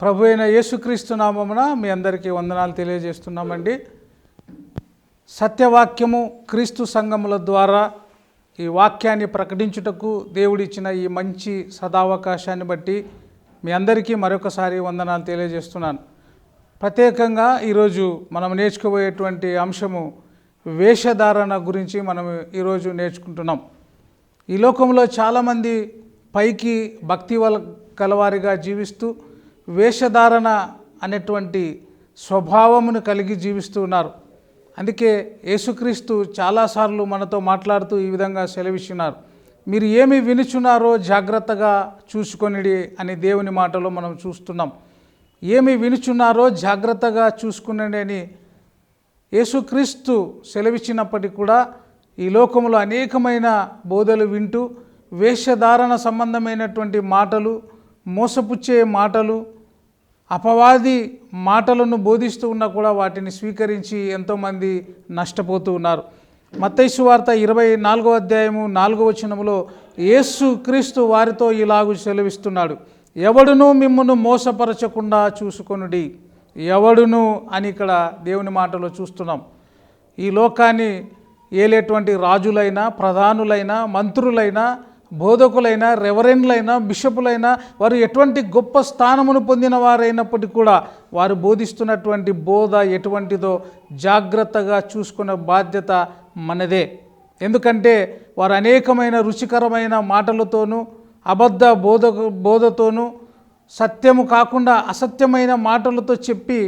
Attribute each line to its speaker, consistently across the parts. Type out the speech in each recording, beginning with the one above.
Speaker 1: ప్రభు అయిన యేసుక్రీస్తు నామమున మీ అందరికీ వందనాలు తెలియజేస్తున్నామండి. సత్యవాక్యము క్రీస్తు సంఘముల ద్వారా ఈ వాక్యాన్ని ప్రకటించుటకు దేవుడిచ్చిన ఈ మంచి సదావకాశాన్ని బట్టి మీ అందరికీ మరొకసారి వందనాలు తెలియజేస్తున్నాను. ప్రత్యేకంగా ఈరోజు మనం నేర్చుకోబోయేటువంటి అంశము వేషధారణ గురించి మనం ఈరోజు నేర్చుకుంటున్నాం. ఈ లోకంలో చాలామంది పైకి భక్తి వల కలవారిగా జీవిస్తూ వేషధారణ అనేటువంటి స్వభావమును కలిగి జీవిస్తూ ఉన్నారు. అందుకే యేసుక్రీస్తు చాలాసార్లు మనతో మాట్లాడుతూ ఈ విధంగా సెలవిస్తున్నారు. మీరు ఏమి వినుచున్నారో జాగ్రత్తగా చూసుకొనిడి అని దేవుని మాటలో మనం చూస్తున్నాం. ఏమి వినుచున్నారో జాగ్రత్తగా చూసుకునండి అని యేసుక్రీస్తు సెలవిచ్చినప్పటికీ కూడా ఈ లోకంలో అనేకమైన బోధలు వింటూ వేషధారణ సంబంధమైనటువంటి మాటలు మోసపుచ్చే మాటలు అపవాది మాటలను బోధిస్తూ ఉన్నా కూడా వాటిని స్వీకరించి ఎంతోమంది నష్టపోతూ ఉన్నారు. మత్తైసు వార్త ఇరవై నాలుగో అధ్యాయము నాలుగో వచనములో యేసు క్రీస్తు వారితో ఇలాగు సెలవిస్తున్నాడు. ఎవడును మిమ్మును మోసపరచకుండా చూసుకొనుడి. ఎవడును అని ఇక్కడ దేవుని మాటలో చూస్తున్నాం. ఈ లోకాన్ని ఏలేటువంటి రాజులైనా ప్రధానులైనా మంత్రులైనా బోధకులైనా రెవరెండ్లైనా బిషపులైనా వారు ఎటువంటి గొప్ప స్థానమును పొందిన వారైనప్పటికీ కూడా వారు బోధిస్తున్నటువంటి బోధ ఎటువంటిదో జాగ్రత్తగా చూసుకునే బాధ్యత మనదే. ఎందుకంటే వారు అనేకమైన రుచికరమైన మాటలతోనూ అబద్ధ బోధ బోధతోనూ సత్యము కాకుండా అసత్యమైన మాటలతో చెప్పి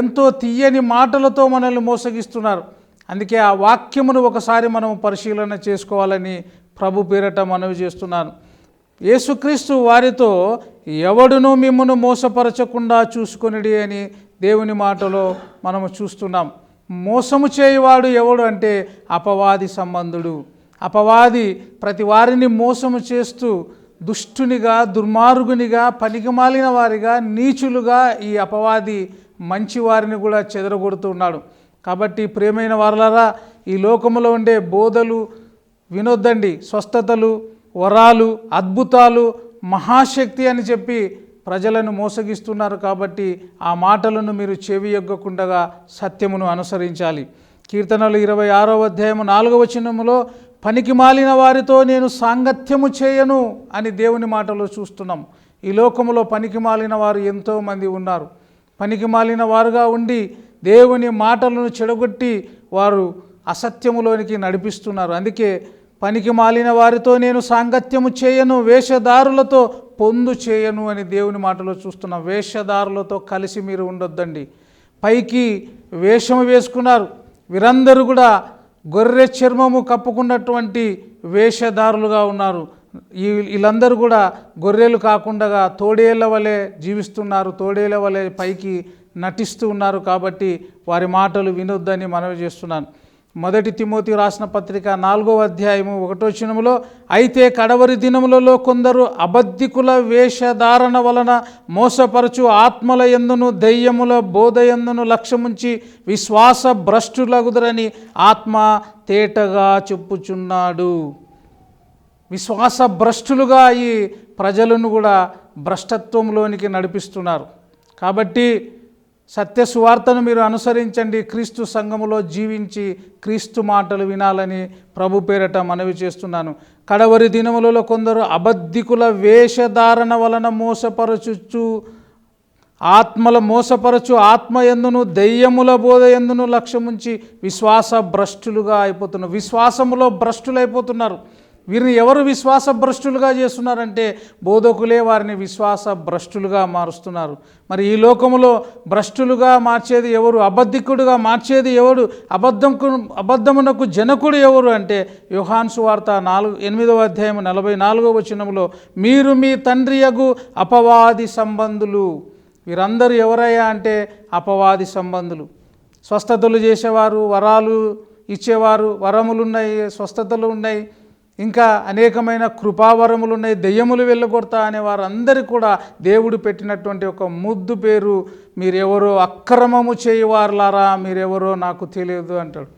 Speaker 1: ఎంతో తీయని మాటలతో మనల్ని మోసగిస్తున్నారు. అందుకే ఆ వాక్యమును ఒకసారి మనం పరిశీలన చేసుకోవాలని ప్రభు పేరట మనవి చేస్తున్నాను. యేసుక్రీస్తు వారితో ఎవడును మిమ్మను మోసపరచకుండా చూసుకొనిడి అని దేవుని మాటలో మనము చూస్తున్నాం. మోసము చేయవాడు ఎవడు అంటే అపవాది సంబంధుడు. అపవాది ప్రతి వారిని మోసము చేస్తూ దుష్టునిగా దుర్మార్గునిగా పనికిమాలిన వారిగా నీచులుగా ఈ అపవాది మంచి వారిని కూడా చెదరగొడుతున్నాడు కాబట్టి ప్రేమైన వారలారా ఈ లోకములో ఉండే బోధలు వినొద్దండి. స్వస్థతలు వరాలు అద్భుతాలు మహాశక్తి అని చెప్పి ప్రజలను మోసగిస్తున్నారు కాబట్టి ఆ మాటలను మీరు చెవి ఎగ్గకుండగా సత్యమును అనుసరించాలి. కీర్తనలు ఇరవై ఆరో అధ్యాయము నాలుగవ చిన్నములో పనికి మాలిన వారితో నేను సాంగత్యము చేయను అని దేవుని మాటలో చూస్తున్నాం. ఈ లోకములో పనికి మాలిన వారు ఎంతోమంది ఉన్నారు. పనికి మాలిన వారుగా ఉండి దేవుని మాటలను చెడగొట్టి వారు అసత్యములోనికి నడిపిస్తున్నారు. అందుకే పనికి మాలిన వారితో నేను సాంగత్యము చేయను వేషధారులతో పొందు చేయను అని దేవుని మాటలో చూస్తున్నాం. వేషధారులతో కలిసి మీరు ఉండొద్దండి. పైకి వేషము వేసుకున్నారు. వీరందరూ కూడా గొర్రె చర్మము కప్పుకున్నటువంటి వేషధారులుగా ఉన్నారు. ఈ వీళ్ళందరూ కూడా గొర్రెలు కాకుండా తోడేళ్ళ వలె జీవిస్తున్నారు తోడేళ్ళ వలె పైకి నటిస్తూ ఉన్నారు కాబట్టి వారి మాటలు వినొద్దని మనవి చేస్తున్నాను. మొదటి తిమోతి రాసిన పత్రిక నాలుగో అధ్యాయము ఒకటో చినములో అయితే కడవరి దినములలో కొందరు అబద్ధికుల వేషధారణ వలన మోసపరచు ఆత్మల ఎందును దెయ్యముల బోధ ఎందును లక్ష్యముంచి విశ్వాస భ్రష్టులగుదరని ఆత్మ తేటగా చెప్పుచున్నాడు. విశ్వాస భ్రష్టులుగా ఈ ప్రజలను కూడా భ్రష్టత్వంలోనికి నడిపిస్తున్నారు. కాబట్టి సత్య సువార్తను మీరు అనుసరించండి. క్రీస్తు సంఘములో జీవించి క్రీస్తు మాటలు వినాలని ప్రభు పేరట మనవి చేస్తున్నాను. కడవరి దినములలో కొందరు అబద్ధికుల వేషధారణ వలన మోసపరచుచు ఆత్మల మోసపరచు ఆత్మ ఎందును దెయ్యముల బోధ ఎందును లక్ష్యముంచి విశ్వాస భ్రష్టులుగా అయిపోతున్నారు. విశ్వాసములో భ్రష్టులైపోతున్నారు. వీరిని ఎవరు విశ్వాస భ్రష్టులుగా చేస్తున్నారంటే బోధకులే వారిని విశ్వాస భ్రష్టులుగా మారుస్తున్నారు. మరి ఈ లోకములో భ్రష్టులుగా మార్చేది ఎవరు? అబద్ధికుడుగా మార్చేది ఎవడు అబద్ధంకు అబద్ధమునకు జనకుడు ఎవరు అంటే యుహాన్సు వార్త నాలుగు ఎనిమిదవ అధ్యాయం నలభై నాలుగవ వచనంలో మీరు మీ తండ్రి యగు అపవాది సంబంధులు. వీరందరూ ఎవరయ్యా అంటే అపవాది సంబంధులు. స్వస్థతలు చేసేవారు వరాలు ఇచ్చేవారు వరములు ఉన్నాయి స్వస్థతలు ఉన్నాయి. ఇంకా అనేకమైన కృపావరములు ఉన్నాయి దెయ్యములు వెళ్ళగొడతా అనే వారందరి కూడా దేవుడు పెట్టినటువంటి ఒక ముద్దు పేరు మీరెవరో అక్రమము చేయవారులారా మీరెవరో నాకు తెలియదు అంటాడు.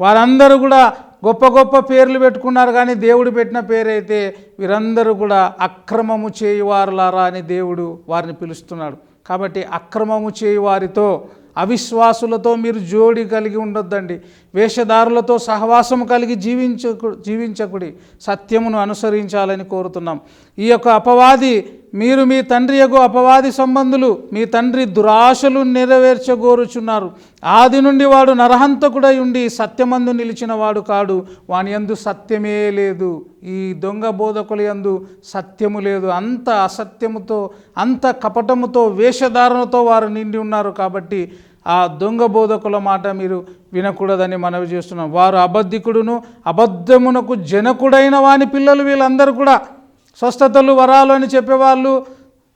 Speaker 1: వారందరూ కూడా గొప్ప గొప్ప పేర్లు పెట్టుకున్నారు కానీ దేవుడు పెట్టిన పేరైతే వీరందరూ కూడా అక్రమము చేయువారులారా అని దేవుడు వారిని పిలుస్తున్నాడు. కాబట్టి అక్రమము చేయువారితో అవిశ్వాసులతో మీరు జోడి కలిగి ఉండొద్దండి. వేషధారులతో సహవాసము కలిగి జీవించకు జీవించకుడి సత్యమును అనుసరించాలని కోరుతున్నాం. ఈ యొక్క అపవాది మీరు మీ తండ్రి యొక్క అపవాది సంబంధులు మీ తండ్రి దురాశలు నెరవేర్చగోరుచున్నారు. ఆది నుండి వాడు నరహంతకుడై ఉండి సత్యమందు నిలిచిన వాడు కాడు. వాని యందు సత్యమే లేదు. ఈ దొంగ బోధకుల యందు సత్యము లేదు. అంత అసత్యముతో అంత కపటముతో వేషధారణతో వారు నిండి ఉన్నారు కాబట్టి ఆ దొంగ బోధకుల మాట మీరు వినకూడదని మనవి చేస్తున్నాం. వారు అబద్ధికుడును అబద్ధమునకు జనకుడైన వాని పిల్లలు వీళ్ళందరూ కూడా స్వస్థతలు వరాలు అని చెప్పేవాళ్ళు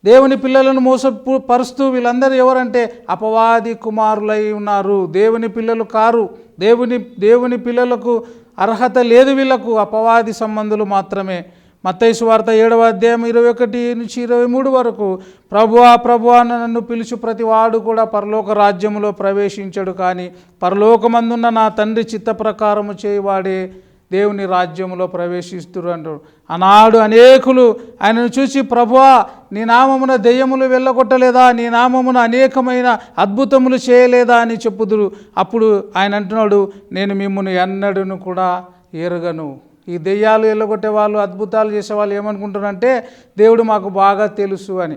Speaker 1: దేవుని పిల్లలను మోసపు పరుస్తూ వీళ్ళందరూ ఎవరంటే అపవాది కుమారులై ఉన్నారు. దేవుని పిల్లలు కారు. దేవుని దేవుని పిల్లలకు అర్హత లేదు వీళ్ళకు. అపవాది సంబంధులు మాత్రమే. మత్తైసు వార్త ఏడవ అధ్యాయం ఇరవై ఒకటి నుంచి ఇరవై మూడు వరకు ప్రభువా ప్రభువా నన్ను పిలుచు ప్రతి వాడు కూడా పరలోక రాజ్యములో ప్రవేశించడు కానీ పరలోకమందున్న నా తండ్రి చిత్త ప్రకారము చేయవాడే. దేవుని రాజ్యములో ప్రవేశిస్తురు అంటాడు ఆనాడు అనేకులు ఆయనను చూసి ప్రభువా నీ నామమున దెయ్యములు వెళ్ళగొట్టలేదా? నీ నామమున అనేకమైన అద్భుతములు చేయలేదా? అని చెప్పుదురు. అప్పుడు ఆయన అంటున్నాడు నేను మిమ్మల్ని ఎన్నడను కూడా ఎరగను. ఈ దెయ్యాలు వెళ్ళగొట్టే వాళ్ళు అద్భుతాలు చేసే వాళ్ళు ఏమనుకుంటారంటే దేవుడు మాకు బాగా తెలుసు అని.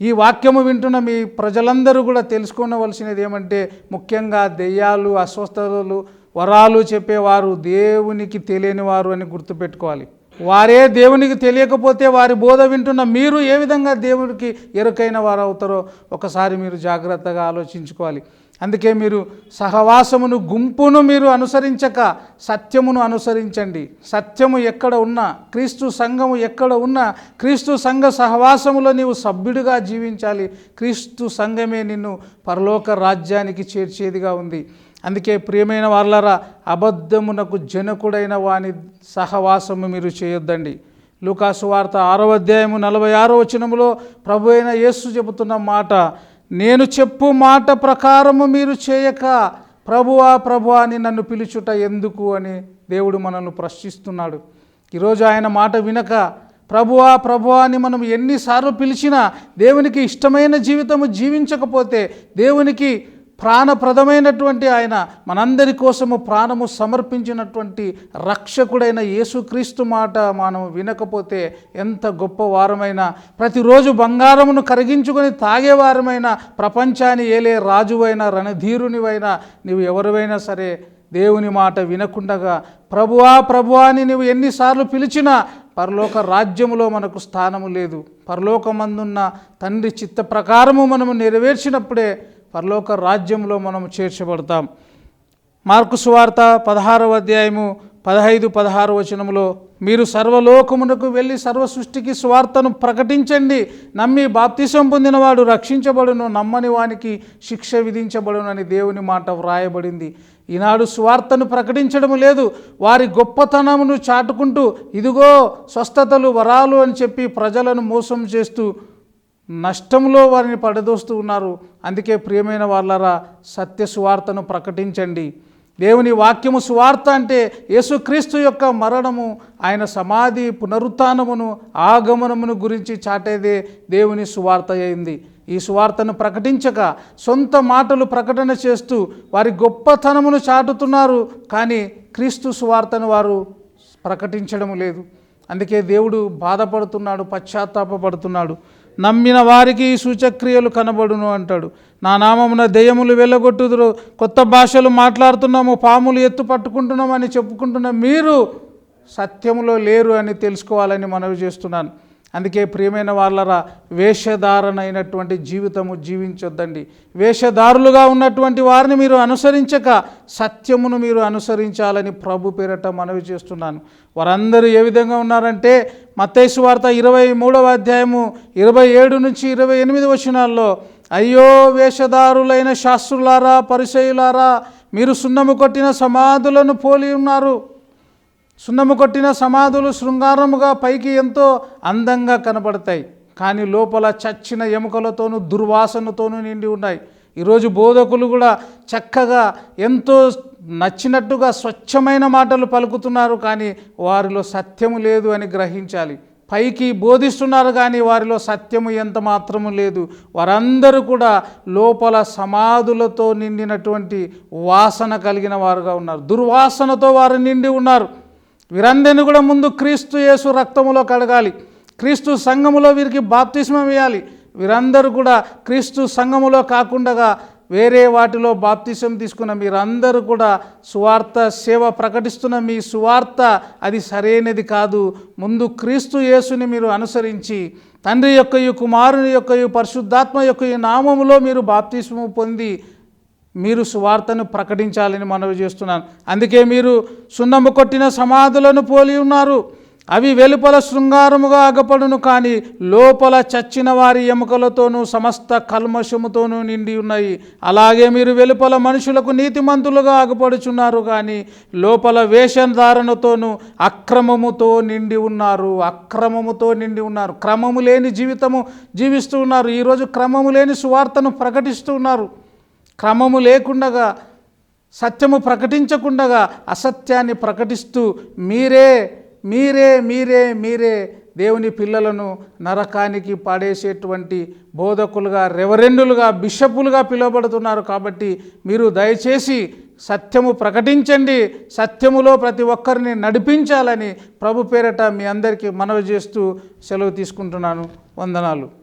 Speaker 1: ఈ వాక్యము వింటున్న మీ ప్రజలందరూ కూడా తెలుసుకోవలసినది ఏమంటే ముఖ్యంగా దెయ్యాలు అస్వస్థతలు వరాలు చెప్పేవారు దేవునికి తెలియని వారు అని గుర్తుపెట్టుకోవాలి. వారే దేవునికి తెలియకపోతే వారి బోధ వింటున్న మీరు ఏ విధంగా దేవుడికి ఎరుకైన వారు అవుతారో ఒకసారి మీరు జాగ్రత్తగా ఆలోచించుకోవాలి. అందుకే మీరు సహవాసమును గుంపును మీరు అనుసరించక సత్యమును అనుసరించండి. సత్యము ఎక్కడ ఉన్నా క్రీస్తు సంఘము ఎక్కడ ఉన్నా క్రీస్తు సంఘ సహవాసములో నీవు సభ్యుడిగా జీవించాలి. క్రీస్తు సంఘమే నిన్ను పరలోక రాజ్యానికి చేర్చేదిగా ఉంది. అందుకే ప్రియమైన వాళ్ళరా అబద్ధమునకు జనకుడైన వాని సహవాసము మీరు చేయొద్దండి. లూకాసు వార్త ఆరో అధ్యాయము నలభై ఆరో వచనములో ప్రభు అయిన యేసు చెబుతున్న మాట నేను చెప్పు మాట ప్రకారము మీరు చేయక ప్రభువా ప్రభువా అని నన్ను పిలుచుట ఎందుకు? అని దేవుడు మనల్ని ప్రశ్నిస్తున్నాడు. ఈరోజు ఆయన మాట వినక ప్రభువా ప్రభువా అని మనం ఎన్నిసార్లు పిలిచినా దేవునికి ఇష్టమైన జీవితము జీవించకపోతే దేవునికి ప్రాణప్రదమైనటువంటి ఆయన మనందరి కోసము ప్రాణము సమర్పించినటువంటి రక్షకుడైన యేసుక్రీస్తు మాట మనం వినకపోతే ఎంత గొప్ప వారమైనా ప్రతిరోజు బంగారమును కరిగించుకొని తాగేవారమైన ప్రపంచాన్ని ఏలే రాజువైన రణధీరునివైనా నీవు ఎవరివైనా సరే దేవుని మాట వినకుండగా ప్రభువా ప్రభువా అని నువ్వు ఎన్నిసార్లు పిలిచినా పరలోక రాజ్యములో మనకు స్థానము లేదు. పరలోకమందున్న తండ్రి చిత్త ప్రకారము మనము నెరవేర్చినప్పుడే పరలోక రాజ్యంలో మనము చేర్చబడతాం. మార్కు సువార్త పదహారవ అధ్యాయము పదహైదు పదహారు వచనములో మీరు సర్వలోకమునకు వెళ్ళి సర్వ సృష్టికి స్వార్థను ప్రకటించండి. నమ్మి బాప్తిసం పొందినవాడు రక్షించబడును నమ్మని వానికి శిక్ష విధించబడును అని దేవుని మాట వ్రాయబడింది. ఈనాడు స్వార్థను ప్రకటించడం లేదు వారి గొప్పతనమును చాటుకుంటూ ఇదిగో స్వస్థతలు వరాలు అని చెప్పి ప్రజలను మోసం చేస్తూ నష్టంలో వారిని పడదోస్తూ ఉన్నారు. అందుకే ప్రియమైన వాళ్ళరా సత్య సువార్తను ప్రకటించండి. దేవుని వాక్యము సువార్త అంటే యేసుక్రీస్తు యొక్క మరణము ఆయన సమాధి పునరుత్నమును ఆగమనమును గురించి చాటేదే దేవుని సువార్త అయింది. ఈ సువార్తను ప్రకటించక సొంత మాటలు ప్రకటన చేస్తూ వారి గొప్పతనమును చాటుతున్నారు. కానీ క్రీస్తు సువార్తను వారు ప్రకటించడం లేదు. అందుకే దేవుడు బాధపడుతున్నాడు పశ్చాత్తాపడుతున్నాడు నమ్మిన వారికి ఈ సూచక్రియలు కనబడును అంటాడు. నా నామమున దెయ్యములు వెళ్ళగొట్టుదురు కొత్త భాషలు మాట్లాడుతున్నాము పాములు ఎత్తు పట్టుకుంటున్నాము అని చెప్పుకుంటున్న మీరు సత్యములో లేరు అని తెలుసుకోవాలని మనవి చేస్తున్నాను. అందుకే ప్రియమైన వాళ్ళరా వేషధారణైనటువంటి జీవితము జీవించొద్దండి. వేషధారులుగా ఉన్నటువంటి వారిని మీరు అనుసరించక సత్యమును మీరు అనుసరించాలని ప్రభు పేరట మనవి చేస్తున్నాను. వారందరూ ఏ విధంగా ఉన్నారంటే మత్తైసు వార్త ఇరవై మూడవ అధ్యాయము ఇరవై ఏడు నుంచి ఇరవై ఎనిమిది వచనాల్లో అయ్యో వేషధారులైన శాస్త్రులారా పరిచయులారా మీరు సున్నము కొట్టిన సమాధులను పోలి ఉన్నారు. సున్నము కొట్టిన సమాధులు శృంగారముగా పైకి ఎంతో అందంగా కనబడతాయి. కానీ లోపల చచ్చిన ఎముకలతోనూ దుర్వాసనతోనూ నిండి ఉన్నాయి. ఈరోజు బోధకులు కూడా చక్కగా ఎంతో నచ్చినట్టుగా స్వచ్ఛమైన మాటలు పలుకుతున్నారు కానీ వారిలో సత్యము లేదు అని గ్రహించాలి. పైకి బోధిస్తున్నారు కానీ వారిలో సత్యము ఎంత మాత్రము లేదు. వారందరూ కూడా లోపల సమాధులతో నిండినటువంటి వాసన కలిగిన వారుగా ఉన్నారు. దుర్వాసనతో వారు నిండి ఉన్నారు. వీరందరినీ కూడా ముందు క్రీస్తు యేసు రక్తములో కడగాలి. క్రీస్తు సంఘములో వీరికి బాప్తిస్మం ఇవ్వాలి వీరందరూ కూడా క్రీస్తు సంఘములో కాకుండా వేరే వాటిలో బాప్తిసం తీసుకున్న మీరందరూ కూడా సువార్త సేవ ప్రకటిస్తున్న మీ సువార్త అది సరైనది కాదు. ముందు క్రీస్తు యేసుని మీరు అనుసరించి తండ్రి యొక్క ఈ కుమారుని యొక్క ఈ పరిశుద్ధాత్మ యొక్క ఈ నామములో మీరు బాప్తిస్మము పొంది మీరు సువార్తను ప్రకటించాలని మనవి చేస్తున్నాను. అందుకే మీరు సున్నము కొట్టిన సమాధులను పోలి ఉన్నారు. అవి వెలుపల శృంగారముగా అగపడును కానీ లోపల చచ్చిన వారి ఎముకలతోనూ సమస్త కల్మషముతోనూ నిండి ఉన్నాయి. అలాగే మీరు వెలుపల మనుషులకు నీతిమంతులుగా అగపడుచున్నారు కానీ లోపల వేషధారణతోనూ అక్రమముతో నిండి ఉన్నారు. అక్రమముతో నిండి ఉన్నారు. క్రమము లేని జీవితము జీవిస్తూ ఉన్నారు. ఈరోజు క్రమము లేని సువార్తను ప్రకటిస్తూ ఉన్నారు. క్రమము లేకుండగా సత్యము ప్రకటించకుండగా అసత్యాన్ని ప్రకటిస్తూ మీరే మీరే మీరే మీరే దేవుని పిల్లలను నరకానికి పాడేసేటువంటి బోధకులుగా రెవరెండులుగా బిషపులుగా పిలువబడుతున్నారు కాబట్టి మీరు దయచేసి సత్యము ప్రకటించండి సత్యములో ప్రతి ఒక్కరిని నడిపించాలని ప్రభు పేరట మీ అందరికీ మనవి చేస్తూ సెలవు తీసుకుంటున్నాను. వందనాలు.